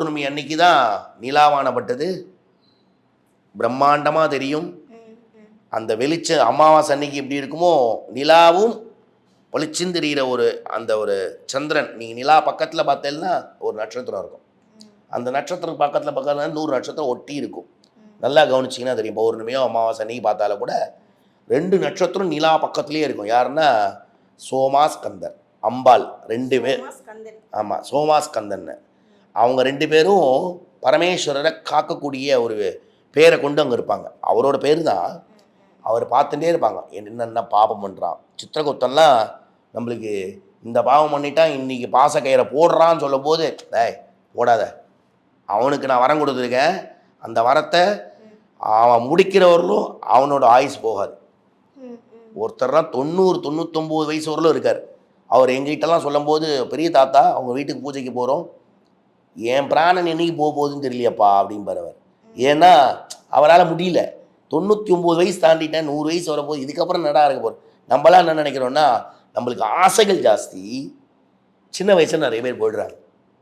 பௌர்ணமி அன்னைக்கு தான் நிலாவானப்பட்டது. பிரம்மாண்டமாக தெரியும். அந்த வெளிச்ச அமாவாசை அன்னைக்கு எப்படி இருக்குமோ நிலாவும் பளிச்சுன்னு தெரிகிற ஒரு அந்த ஒரு சந்திரன். நீங்கள் நிலா பக்கத்தில் பார்த்தேன்னா ஒரு நட்சத்திரம் இருக்கும். அந்த நட்சத்திரம் பக்கத்தில் பக்கத்தில் நூறு நட்சத்திரம் ஒட்டி இருக்கும். நல்லா கவனிச்சிங்கன்னா தெரியும். பௌர்ணமியோ அமாவாசை அன்னைக்கு பார்த்தாலும் கூட ரெண்டு நட்சத்திரம் நிலா பக்கத்துலேயே இருக்கும். யாருன்னா? சோமாஸ்கந்தர் அம்பாள் ரெண்டு பேர் ஆமாம் சோமாஸ்கந்தன் அவங்க ரெண்டு பேரும் பரமேஸ்வரரை காக்கக்கூடிய ஒரு பேரை கொண்டு அங்கே இருப்பாங்க. அவரோட பேர் தான் அவர் பார்த்துட்டே இருப்பாங்க. என்னென்ன பாபம் பண்ணுறான் சித்திரகுப்தன்லாம் நம்மளுக்கு இந்த பாவம் பண்ணிட்டான் இன்றைக்கி பாச கயிறை போடுறான்னு சொல்லும் போது டேய் போடாத. அவனுக்கு நான் வரம் கொடுத்துருக்கேன். அந்த வரத்தை அவன் முடிக்கிறவர்களும் அவனோட ஆயுஸ் போகாது. ஒருத்தர்லாம் தொண்ணூறு தொண்ணூத்தொம்பது வயசு வரலும் இருக்கார். அவர் எங்கிட்டலாம் சொல்லும்போது பெரிய தாத்தா அவங்க வீட்டுக்கு பூஜைக்கு போகிறோம் என் பிராணன் என்னைக்கு போக போகுதுன்னு தெரியலையப்பா அப்படிம்பார் அவர். ஏன்னா அவரால் முடியல. தொண்ணூற்றி ஒம்பது வயசு தாண்டிட்டேன் நூறு வயசு வரப்போது இதுக்கப்புறம் நடா இருக்க போகிறோம் நம்மளாம் என்ன நினைக்கிறோன்னா நம்மளுக்கு ஆசைகள் ஜாஸ்தி. சின்ன வயசுல நிறைய பேர் போயிடுறாங்க.